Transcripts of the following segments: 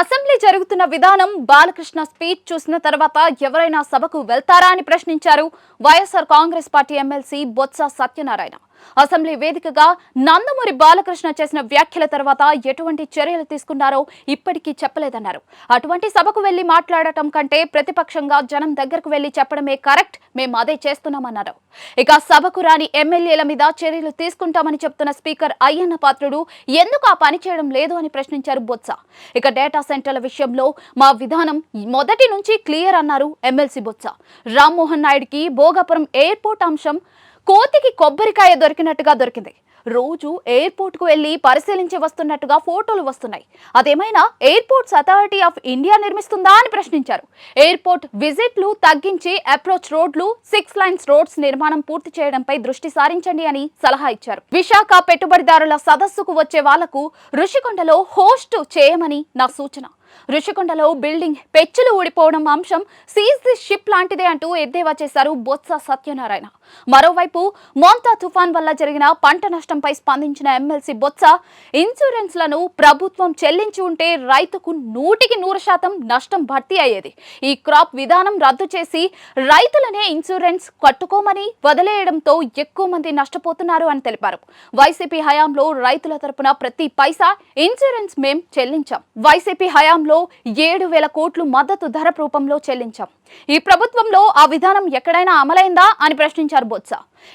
Assembly జరుగుతున్న విధానం Balakrishna speech చూసిన తర్వాత ఎవరైనా సభకు వెళ్తారా అని ప్రశ్నించారు. YSR Congress party MLC Botsa Satyanarayana. Assembly వేదికగా నందమూరి బాలకృష్ణ చేసిన వ్యాఖ్యల తర్వాత ఎటువంటి చర్యలు తీసుకున్నారో ఇప్పటికీ చెప్పలేదన్నారు. అటువంటి సభకు వెళ్ళి మాట్లాడటం కంటే ప్రతిపక్షంగా జనం దగ్గరకు వెళ్ళి చెప్పడమే కరెక్ట్ మేము అదే చేస్తున్నామన్నారు. ఇక సభకు రాని ఎమ్మెల్యేల మీద చర్యలు తీసుకుంటామని చెప్తున్న స్పీకర్ అయ్యన్న పాత్రుడు ఎందుకు ఆ పని చేయడం లేదు? అని ప్రశ్నించారు బొత్స. ఇక డేటా సెంటర్ల విషయంలో మా విధానం మొదటి నుంచి క్లియర్ అన్నారు ఎమ్మెల్సీ బొత్స. రామ్మోహన్ నాయుడికి భోగాపురం ఎయిర్పోర్ట్ అంశం కోతికి కొబ్బరికాయ దొరికినట్టుగా దొరికింది. రోజు ఎయిర్పోర్ట్కు వెళ్ళి వెళ్ళి పరిశీలించి వస్తున్నట్టుగా ఫోటోలు వస్తున్నాయి. అదేమైనా ఎయిర్పోర్ట్స్ అథారిటీ ఆఫ్ ఇండియా నిర్మిస్తుందా అని ప్రశ్నించారు. ఎయిర్పోర్ట్ విజిట్లు తగ్గించి అప్రోచ్ రోడ్లు సిక్స్ లైన్స్ రోడ్స్ నిర్మాణం పూర్తి చేయడంపై దృష్టి సారించండి అని సలహా ఇచ్చారు. విశాఖ పెట్టుబడిదారుల సదస్సుకు వచ్చే వాళ్ళకు ఋషికొండలో హోస్ట్ చేయమని నా సూచన. రుషికొండలో బిల్డింగ్ పెచ్చులు ఊడిపోవడం అంశం సీజ్ ది షిప్ లాంటిదే అంటూ ఎద్దేవా చేశారు బొత్స సత్యనారాయణ. మరోవైపు మోంతా తుఫాన్ వల్ల జరిగిన పంట నష్టంపై స్పందించిన ఎమ్మెల్సీ బొత్స ఇన్సూరెన్స్లను ప్రభుత్వం చెల్లించి ఉంటే రైతుకు నూటికి నూరు శాతం నష్టం భర్తీ అయ్యేది. ఈ క్రాప్ విధానం రద్దు చేసి రైతులనే ఇన్సూరెన్స్ కట్టుకోమని వదిలేయడంతో ఎక్కువ మంది నష్టపోతున్నారు అని తెలిపారు. వైసీపీ హయాంలో రైతుల తరపున ప్రతి పైసా ఇన్సూరెన్స్ మేం చెల్లించాం. వైసీపీ హయాం హయాంలో ఏడు వేల కోట్లు మద్దతు ధర రూపంలో చెల్లించాం. ఈ ప్రభుత్వంలో ఆ విధానం ఎక్కడైనా అమలైందా అని ప్రశ్నించారు బొత్స.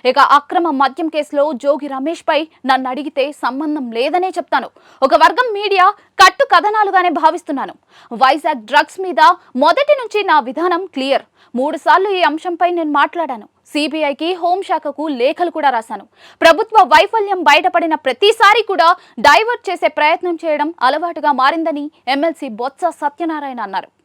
ఇక అక్రమ మద్యం కేసులో జోగి రమేష్ పై నన్ను అడిగితే సంబంధం లేదనే చెప్తాను. ఒక వర్గం మీడియా కట్టు కథనాలుగానే భావిస్తున్నాను. వైజాగ్ డ్రగ్స్ మీద మొదటి నుంచి నా విధానం క్లియర్. మూడు సార్లు ఈ అంశంపై నేను మాట్లాడాను. సిబిఐకి హోంశాఖకు లేఖలు కూడా రాశాను. ప్రభుత్వ వైఫల్యం బయటపడిన ప్రతిసారి కూడా డైవర్ట్ చేసే ప్రయత్నం చేయడం అలవాటుగా మారిందని ఎమ్మెల్సీ బొత్స సత్యనారాయణ అన్నారు.